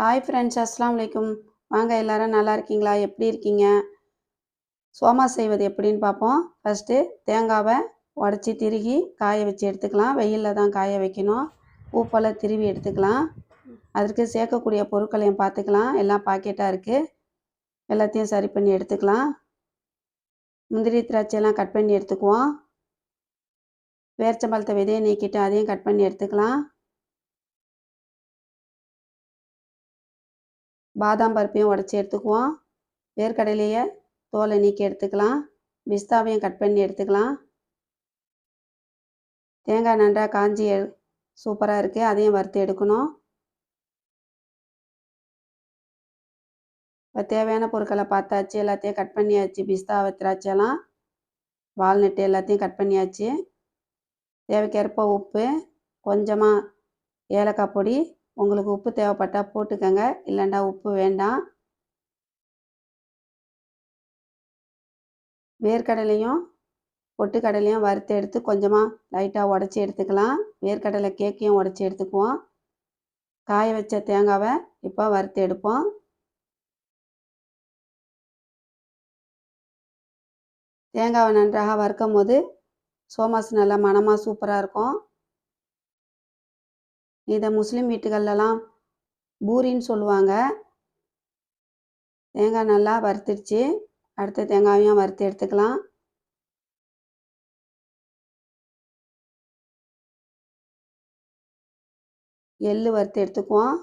Hi friends அஸ்லாம் வலைக்கும் வாங்க எல்லாரும் நல்லா இருக்கீங்களா? எப்படி இருக்கீங்க? சோமா செய்வது எப்படின்னு பார்ப்போம். ஃபஸ்ட்டு தேங்காவை உடச்சி திருகி காய வச்சு எடுத்துக்கலாம். வெயிலில் தான் காய வைக்கணும். பூப்பெல்லாம் திருவி எடுத்துக்கலாம். அதற்கு சேர்க்கக்கூடிய பொருட்களையும் பார்த்துக்கலாம். எல்லாம் பாக்கெட்டாக இருக்குது எல்லாத்தையும் சரி பண்ணி எடுத்துக்கலாம். முந்திரி திராட்சையெல்லாம் கட் பண்ணி எடுத்துக்குவோம். வேர்ச்சம்பழத்தை விதையை நீக்கிட்டு அதையும் கட் பண்ணி எடுத்துக்கலாம். பாதாம் பருப்பையும் உடச்சி எடுத்துக்குவோம். வேர்க்கடலையை தோலை நீக்கி எடுத்துக்கலாம். பிஸ்தாவையும் கட் பண்ணி எடுத்துக்கலாம். தேங்காய் நன்றாக காஞ்சி சூப்பராக இருக்குது அதையும் வறுத்து எடுக்கணும். இப்போ தேவையான பொருட்களை பார்த்தாச்சு எல்லாத்தையும் கட் பண்ணியாச்சு. பிஸ்தாவை திராட்சைலாம் வால்நட்டு எல்லாத்தையும் கட் பண்ணியாச்சு. தேவைக்கேற்ப உப்பு கொஞ்சமாக ஏலக்காய் பொடி உங்களுக்கு உப்பு தேவைப்பட்டால் போட்டுக்கோங்க. இல்லைண்டா உப்பு வேண்டாம். வேர்க்கடலையும் பொட்டுக்கடலையும் வறுத்து எடுத்து கொஞ்சமாக லைட்டாக உடச்சி எடுத்துக்கலாம். வேர்க்கடலை கேக்கையும் உடச்சி எடுத்துக்குவோம். காய வச்ச தேங்காவை இப்போ வறுத்து எடுப்போம். தேங்காவை நன்றாக வறுக்கும் போது சோமாஸ் நல்லா மனமாக சூப்பராக இருக்கும். இதை முஸ்லீம் வீட்டுகள்லாம் பூரின்னு சொல்லுவாங்க. தேங்காய் நல்லா வறுத்துடுச்சு. அடுத்த தேங்காயும் வறுத்து எடுத்துக்கலாம். எள்ளு வறுத்து எடுத்துக்குவோம்.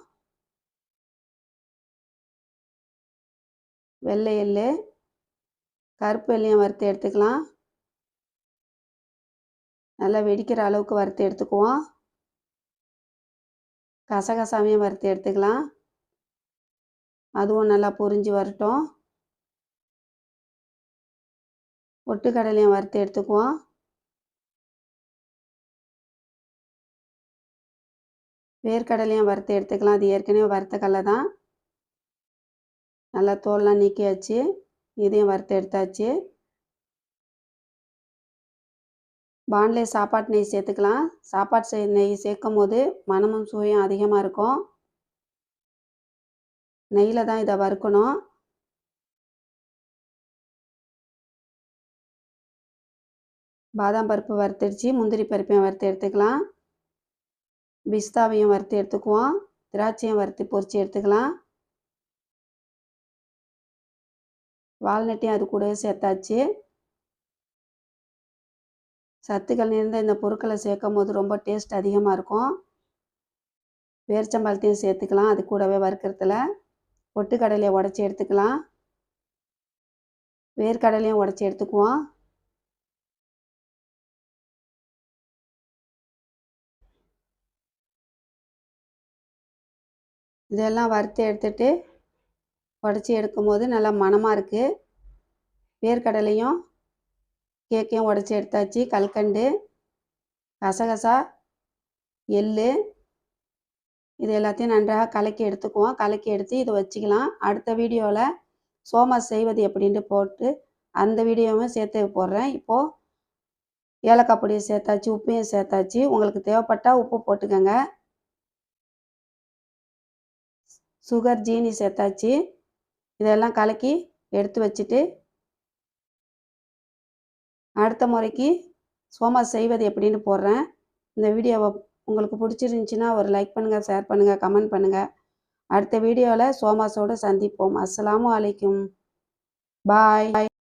வெள்ளை எள்ளு கருப்பு எள்ளையும் வறுத்து எடுத்துக்கலாம். நல்லா வெடிக்கிற அளவுக்கு வறுத்து எடுத்துக்குவோம். கசகசாவையும் வறுத்து எடுத்துக்கலாம். அதுவும் நல்லா பொரிஞ்சு வரட்டும். ஒட்டுக்கடலையும் வறுத்து எடுத்துக்குவோம். வேர்க்கடலையும் வறுத்து எடுத்துக்கலாம். அது ஏற்கனவே வறுத்த கடலை தான். நல்லா தோல்லாம் நீக்கியாச்சு. இதையும் வறுத்து எடுத்தாச்சு. பாண்டிலே சாப்பாட்டு நெய் சேர்த்துக்கலாம். சாப்பாட்டு செய் நெய் சேர்க்கும் போது மனமும் சுவையும் அதிகமாக இருக்கும். நெய்யில் தான் இதை வறுக்கணும். பாதாம் பருப்பு வறுத்துடுச்சு முந்திரி பருப்பையும் வறுத்து எடுத்துக்கலாம். பிஸ்தாவையும் வறுத்து எடுத்துக்குவோம். திராட்சையும் வறுத்து பொறிச்சு எடுத்துக்கலாம். வால்நட்டையும் அது கூடவே சேர்த்தாச்சு. சத்துக்கள் நிறைந்த இந்த பொருட்களை சேர்க்கும் போது ரொம்ப டேஸ்ட் அதிகமாக இருக்கும். வேர்ச்சம்பழத்தையும் சேர்த்துக்கலாம். அது கூடவே வறுக்கிறதுல பொட்டுக்கடலையை உடச்சி எடுத்துக்கலாம். வேர்க்கடலையும் உடச்சி எடுத்துக்குவோம். இதெல்லாம் வறுத்து எடுத்துட்டு உடச்சி எடுக்கும்போது நல்லா மணமாக இருக்குது வேர்க்கடலையும் கேக்கையும் உடச்சி எடுத்தாச்சு. கல்கண்டு கசகசா எள் இது எல்லாத்தையும் நன்றாக கலக்கி எடுத்துக்குவோம். கலக்கி எடுத்து இதை வச்சுக்கலாம். அடுத்த வீடியோவில் சோமா செய்வது எப்படின்ட்டு போட்டு அந்த வீடியோவும் சேர்த்து போடுறேன். இப்போது ஏலக்காய் பொடியை சேர்த்தாச்சு உப்பையும் சேர்த்தாச்சு. உங்களுக்கு தேவைப்பட்டால் உப்பு போட்டுக்கோங்க. சுகர் ஜீனி சேர்த்தாச்சு. இதெல்லாம் கலக்கி எடுத்து வச்சுட்டு அடுத்த முறைக்கு சோமா செய்வது எப்படின்னு போடுறேன். இந்த வீடியோவை உங்களுக்கு பிடிச்சிருந்துச்சின்னா ஒரு லைக் பண்ணுங்கள் ஷேர் பண்ணுங்கள் கமெண்ட் பண்ணுங்கள் அடுத்த வீடியோவில் சோமாஸோடு சந்திப்போம். அஸ்ஸலாமு பாய் பாய்